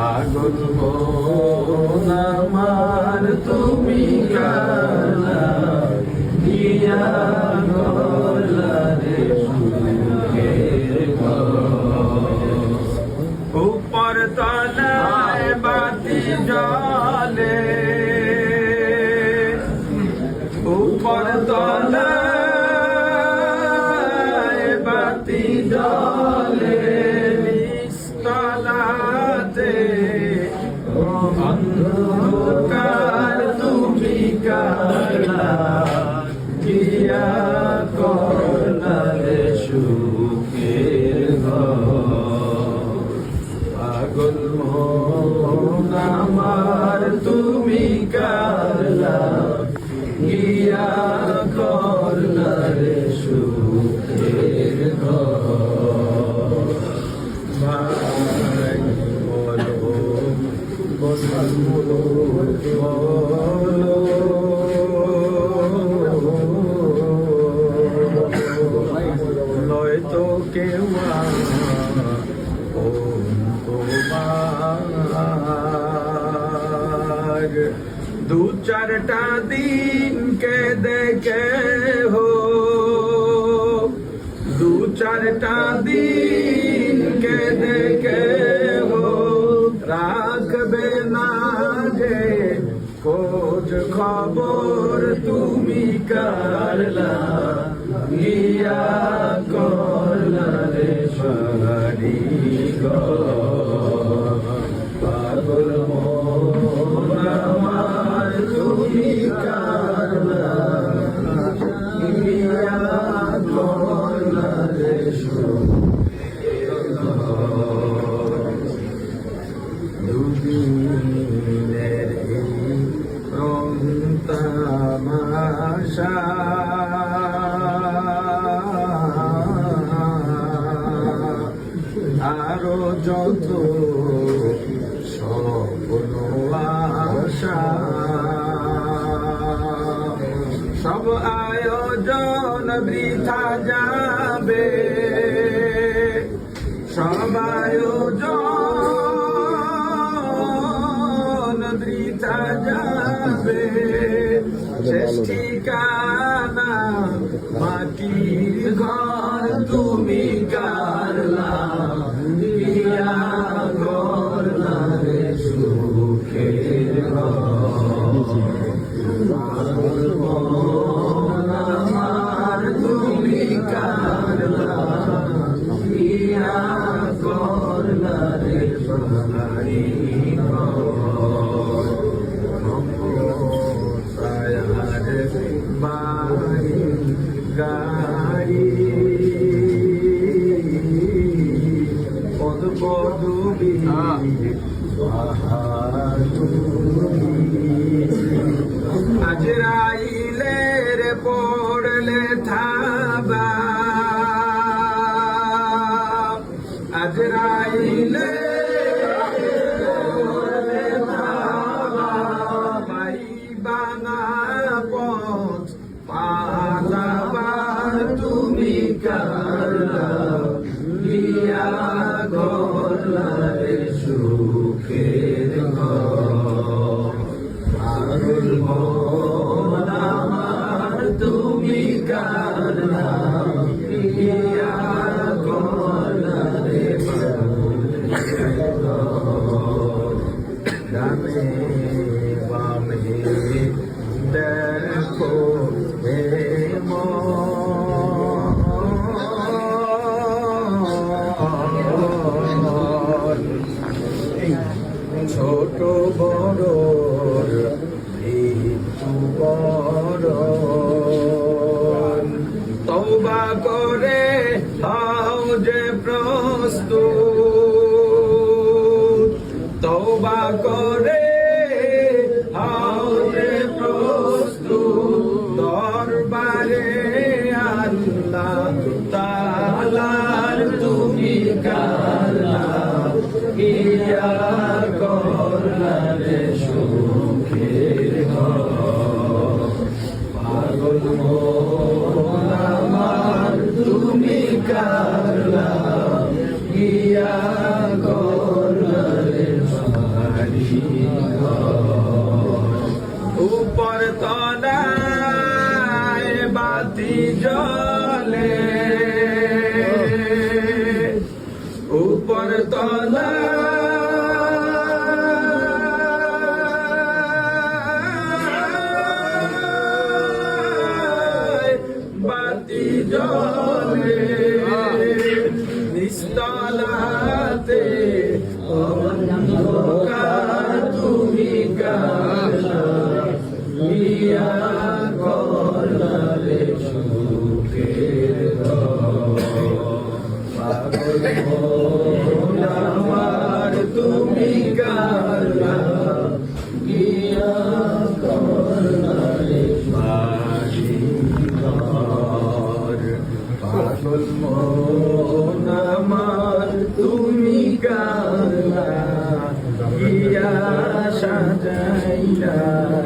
পাগল আমার তুমি কালা গিয়া গলারে উপর তলায় বাতি জলে উপর তলায় বাতি জলে গিয়া করলারে সুখের পাগল আমার তুমি কালা গিয়া করলারে সুখের ভাই বলো বলো চারটা দিন কে দেখে হো দু চারটা দিন কে দেখে হো রাখবে না যে খোঁজ খবর তুমি কারলা, গিয়া করলা রে সারি পাগল আরও যত স্বপ্ন আশা সব আয়োজন বৃথা যাবে গাড়ি পদ পদবি আজরাইলের পড়লে I'm not Yeshua. go তোমার তলা। বাতি জলে নিস্তলাতে ও কালা গিয়া সাজাইলা সব